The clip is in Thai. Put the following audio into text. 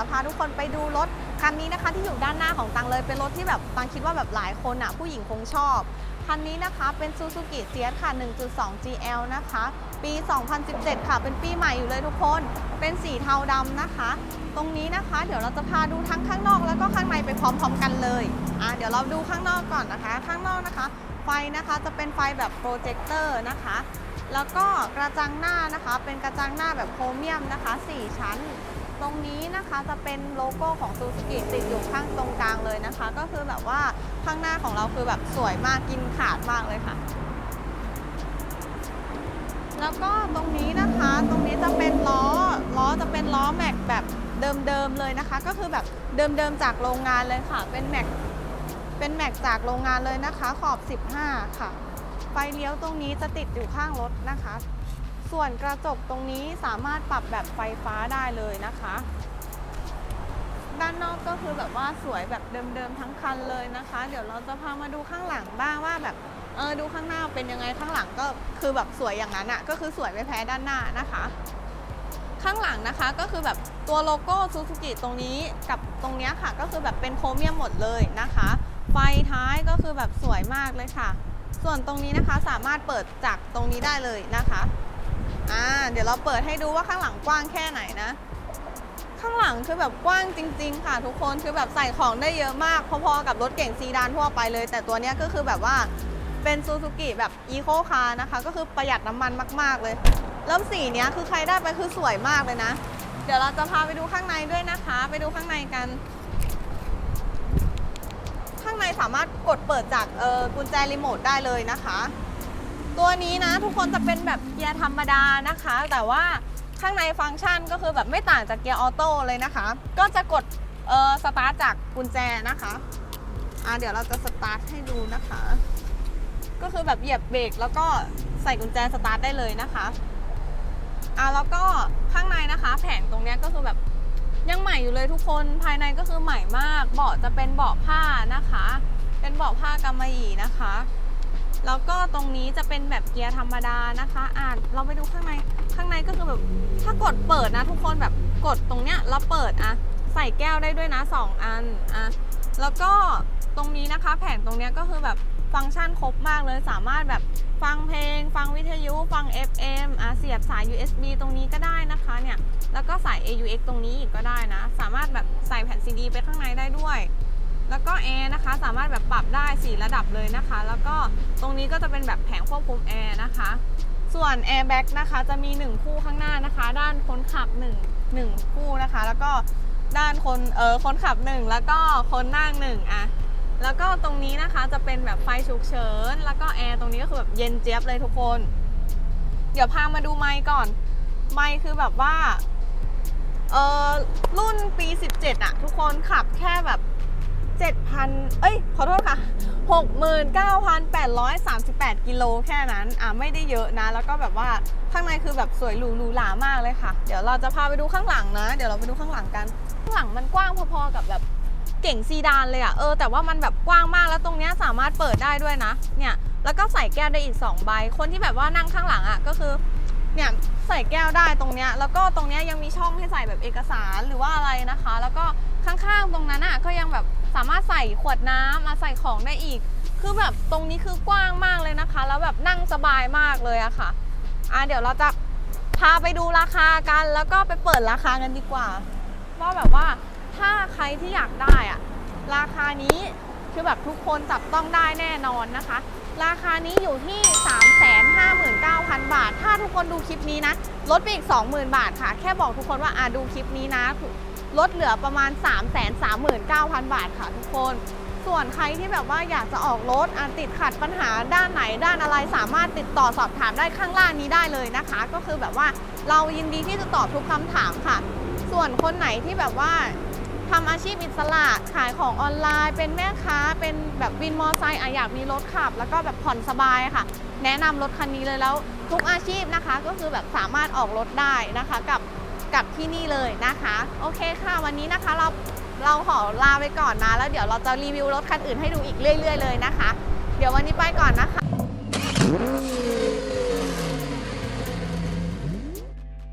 จะพาทุกคนไปดูรถคันนี้นะคะที่อยู่ด้านหน้าของตังเลยเป็นรถที่แบบตังคิดว่าแบบหลายคนอะผู้หญิงคงชอบคันนี้นะคะเป็น Suzuki CS ค่ะ 1.2 GL นะคะ ปี 2017 ค่ะ เป็นปีใหม่อยู่เลยทุกคน เป็นสีเทาดำนะคะ ตรงนี้นะคะ เดี๋ยวเราจะพาดูทั้งข้างนอกแล้วก็ข้างในไปพร้อมๆกันเลย อะ เดี๋ยวเราดูข้างนอกก่อนนะคะ ข้างนอกนะคะ ไฟนะคะจะเป็นไฟแบบโปรเจคเตอร์นะคะ แล้วก็กระจังหน้านะคะ เป็นกระจังหน้าแบบโครเมียมนะคะ 4 ชั้น ตรงนี้นะคะจะเป็นโลโก้ของซูซูกิติดอยู่ข้างตรงกลางเลยนะคะ ก็คือแบบว่าข้างหน้าของเราคือแบบสวยมากกินขาดมากเลยค่ะ แล้วก็ตรงนี้นะคะตรงนี้จะเป็นล้อล้อจะเป็นล้อแม็กแบบเดิมๆเลยนะคะ ก็คือแบบเดิมๆจากโรงงานเลยค่ะ เป็นแม็กเป็นแม็กจากโรงงานเลยนะคะ ขอบ 15 ค่ะ ไฟเลี้ยวตรงนี้จะติดอยู่ข้างรถนะคะ ส่วนกระจกตรงนี้สามารถปรับแบบไฟฟ้าได้เลยนะคะ ด้านนอกก็คือแบบว่าสวยแบบเดิมๆทั้งคันเลยนะคะ เดี๋ยวเราจะพามาดูข้างหลังบ้างว่าแบบเออดูข้างหน้าเป็นยังไงข้างหลังก็คือแบบสวยอย่างนั้นอะ่ะก็คือสวยไม่แพ้ด้านหน้านะคะ ข้างหลังนะคะก็คือแบบตัวโลโก้ซูซูกิตรงนี้กับตรงเนี้ยค่ะก็คือแบบเป็นโครเมียมหมดเลยนะคะ ไฟท้ายก็คือแบบสวยมากเลยค่ะ ส่วนตรงนี้นะคะสามารถเปิดจากตรงนี้ได้เลยนะคะ เดี๋ยวเราเปิดให้ดูว่าข้างหลังกว้างแค่ไหนนะ ข้างหลังคือแบบกว้างจริง ๆ ค่ะ ทุกคนคือแบบใส่ของได้เยอะมากพอๆกับรถเก่งซีดานทั่วไปเลย แต่ตัวนี้ก็คือแบบว่าเป็นซูซูกิแบบอีโคคาร์นะคะ ก็คือประหยัดน้ำมันมาก ๆ เลยแล้วสีเนี้ยคือใครได้ไปคือสวยมากเลยนะ เดี๋ยวเราจะพาไปดูข้างในด้วยนะคะ ไปดูข้างในกัน ข้างในสามารถกดเปิดจากกุญแจรีโมทได้เลยนะคะ ตัวนี้นะทุกคนจะเป็นแบบเกียร์ธรรมดานะคะ แต่ว่าข้างในฟังก์ชันก็คือแบบไม่ต่างจากเกียร์ออโต้เลยนะคะ ก็จะกดเออสตาร์ทจากกุญแจนะคะอ่าเดี๋ยวเราจะสตาร์ทให้ดูนะคะ ก็คือแบบเหยียบเบรกแล้วก็ใส่กุญแจสตาร์ทได้เลยนะคะอ่าแล้วก็ข้างในนะคะ แผงตรงเนี้ยก็คือแบบยังใหม่อยู่เลยทุกคนภายในก็คือใหม่มาก เบาะจะเป็นเบาะผ้านะคะ เป็นเบาะผ้ากำมะหยี่นะคะ แล้วก็ตรงนี้จะเป็นแบบเกียร์ธรรมดานะคะอ่าเราไปดูข้างใน ข้างในก็คือแบบถ้ากดเปิดนะ ทุกคนแบบกดตรงเนี้ยแล้วเปิดอะใส่แก้วได้ด้วยนะสองอันอะแล้วก็ตรงนี้นะคะ แผงตรงเนี้ยก็คือแบบฟังก์ชันครบมากเลยสามารถแบบฟังเพลง ฟังวิทยุ ฟัง FM อะเสียบสาย USB ตรงนี้ก็ได้นะคะเนี่ย แล้วก็สาย AUX ตรงนี้อีกก็ได้นะ สามารถแบบใส่แผ่นซีดีไปข้างในได้ด้วย แล้วก็แอร์นะคะสามารถแบบปรับได้ 4 ระดับเลยนะคะ แล้วก็ตรงนี้ก็จะเป็นแบบแผงควบคุมแอร์นะคะ ส่วนแอร์แบ็กนะคะจะมี 1 คู่ข้างหน้านะคะ ด้านคนขับ1 1คู่นะคะ แล้วก็ด้านคนเออคนขับ 1 แล้วก็คนนั่ง1อะแล้วก็ตรงนี้นะคะจะเป็นแบบไฟฉุกเฉิน แล้วก็แอร์ตรงนี้ก็คือแบบเย็นเจี๊ยบเลยทุกคน เดี๋ยวพามาดูไมค์ก่อน ไมค์คือแบบว่าเออรุ่นปี 17อะทุกคนขับแค่แบบ 7,000 เอ้ย ขอโทษค่ะ 69,838 กิโลแค่นั้น อะ ไม่ได้เยอะนะ แล้วก็แบบว่าข้างในคือแบบสวยหรูหรูหรามากเลยค่ะ เดี๋ยวเราจะพาไปดูข้างหลังนะ เดี๋ยวเราไปดูข้างหลังกัน ข้างหลังมันกว้างพอๆกับแบบเก่งซีดานเลยอะเออแต่ว่ามันแบบกว้างมากแล้วตรงเนี้ยสามารถเปิดได้ด้วยนะ เนี่ยแล้วก็ใส่แก้วได้อีก2ใบ คนที่แบบว่านั่งข้างหลังอะก็คือเนี่ยใส่แก้วได้ตรงเนี้ยแล้วก็ตรงเนี้ยยังมีช่องให้ใส่แบบเอกสารหรือว่าอะไรนะคะ แล้วก็ ข้างๆตรงนั้นอะก็ยังแบบสามารถใส่ขวดน้ำมาใส่ของได้อีก คือแบบตรงนี้คือกว้างมากเลยนะคะ แล้วแบบนั่งสบายมากเลยอะค่ะอะเดี๋ยวเราจะพาไปดูราคากันแล้วก็ไปเปิดราคากันดีกว่า ว่าแบบว่าถ้าใครที่อยากได้อะราคานี้คือแบบทุกคนจับต้องได้แน่นอนนะคะ ราคานี้อยู่ที่ 359,000 บาท ถ้าทุกคนดูคลิปนี้นะ ลดไปอีก 20,000 บาทค่ะ แค่บอกทุกคนว่าอ่าดูคลิปนี้นะ ลดเหลือประมาณ 339,000 บาทค่ะทุกคน ส่วนใครที่แบบว่าอยากจะออกรถอะติดขัดปัญหาด้านไหนด้านอะไรสามารถติดต่อสอบถามได้ข้างล่างนี้ได้เลยนะคะ ก็คือแบบว่าเรายินดีที่จะตอบทุกคำถามค่ะ ส่วนคนไหนที่แบบว่าทำอาชีพอิสระขายของออนไลน์ เป็นแม่ค้า เป็นแบบวินมอไซค์อะอยากมีรถขับ แล้วก็แบบผ่อนสบายค่ะ แนะนำรถคันนี้เลยแล้วทุกอาชีพนะคะ ก็คือแบบสามารถออกรถได้นะคะกับ กับที่นี่เลยนะคะ โอเคค่ะ วันนี้นะคะเราเราขอลาไปก่อนนะแล้วเดี๋ยวเราจะรีวิวรถคันอื่นให้ดูอีกเรื่อย ๆ เลยนะคะ เดี๋ยววันนี้ไปก่อนนะคะ